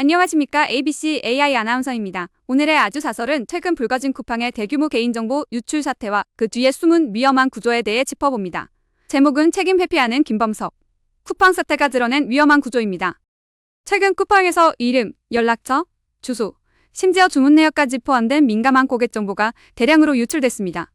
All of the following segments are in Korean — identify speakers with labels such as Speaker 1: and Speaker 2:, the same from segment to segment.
Speaker 1: 안녕하십니까 ABC AI 아나운서입니다. 오늘의 아주 사설은 최근 불거진 쿠팡의 대규모 개인정보 유출 사태와 그 뒤에 숨은 위험한 구조에 대해 짚어봅니다. 제목은 책임 회피하는 김범석. 쿠팡 사태가 드러낸 위험한 구조입니다. 최근 쿠팡에서 이름, 연락처, 주소, 심지어 주문 내역까지 포함된 민감한 고객 정보가 대량으로 유출됐습니다.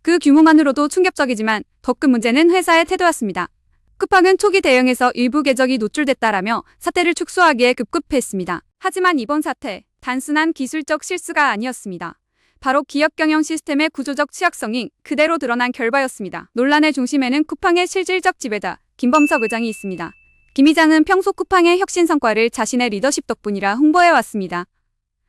Speaker 1: 그 규모만으로도 충격적이지만 더 큰 문제는 회사의 태도였습니다. 쿠팡은 초기 대응에서 일부 계정이 노출됐다라며 사태를 축소하기에 급급했습니다. 하지만 이번 사태, 단순한 기술적 실수가 아니었습니다. 바로 기업 경영 시스템의 구조적 취약성이 그대로 드러난 결과였습니다. 논란의 중심에는 쿠팡의 실질적 지배자, 김범석 의장이 있습니다. 김 의장은 평소 쿠팡의 혁신 성과를 자신의 리더십 덕분이라 홍보해왔습니다.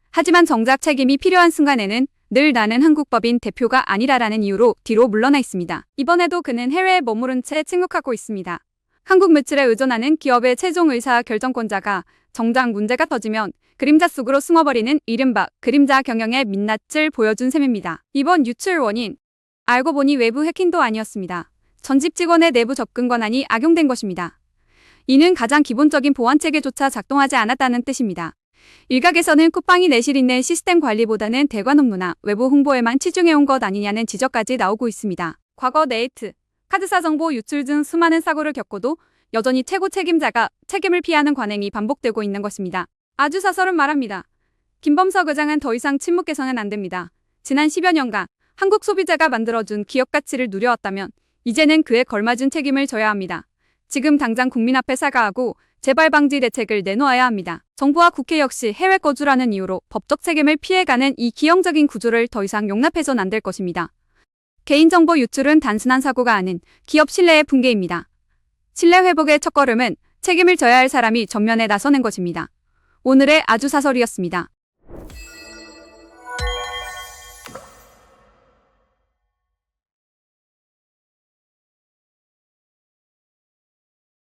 Speaker 1: 하지만 정작 책임이 필요한 순간에는 늘 나는 한국법인 대표가 아니라라는 이유로 뒤로 물러나 있습니다. 이번에도 그는 해외에 머무른 채 침묵하고 있습니다. 한국 매출에 의존하는 기업의 최종 의사 결정권자가 정작 문제가 터지면 그림자 속으로 숨어버리는 이른바 그림자 경영의 민낯을 보여준 셈입니다. 이번 유출 원인 알고 보니 외부 해킹도 아니었습니다. 전집 직원의 내부 접근 권한이 악용된 것입니다. 이는 가장 기본적인 보안 체계조차 작동하지 않았다는 뜻입니다. 일각에서는 쿠팡이 내실 있는 시스템 관리보다는 대관 업무나 외부 홍보에만 치중해온 것 아니냐는 지적까지 나오고 있습니다. 과거 네이트, 카드사 정보 유출 등 수많은 사고를 겪고도 여전히 최고 책임자가 책임을 피하는 관행이 반복되고 있는 것입니다. 아주 사설은 말합니다. 김범석 의장은 더 이상 침묵해서는 안 됩니다. 지난 10여 년간 한국 소비자가 만들어준 기업 가치를 누려왔다면 이제는 그에 걸맞은 책임을 져야 합니다. 지금 당장 국민 앞에 사과하고 재발 방지 대책을 내놓아야 합니다. 정부와 국회 역시 해외 거주라는 이유로 법적 책임을 피해가는 이 기형적인 구조를 더 이상 용납해선 안 될 것입니다. 개인정보 유출은 단순한 사고가 아닌 기업 신뢰의 붕괴입니다. 신뢰 회복의 첫걸음은 책임을 져야 할 사람이 전면에 나서는 것입니다. 오늘의 아주 사설이었습니다.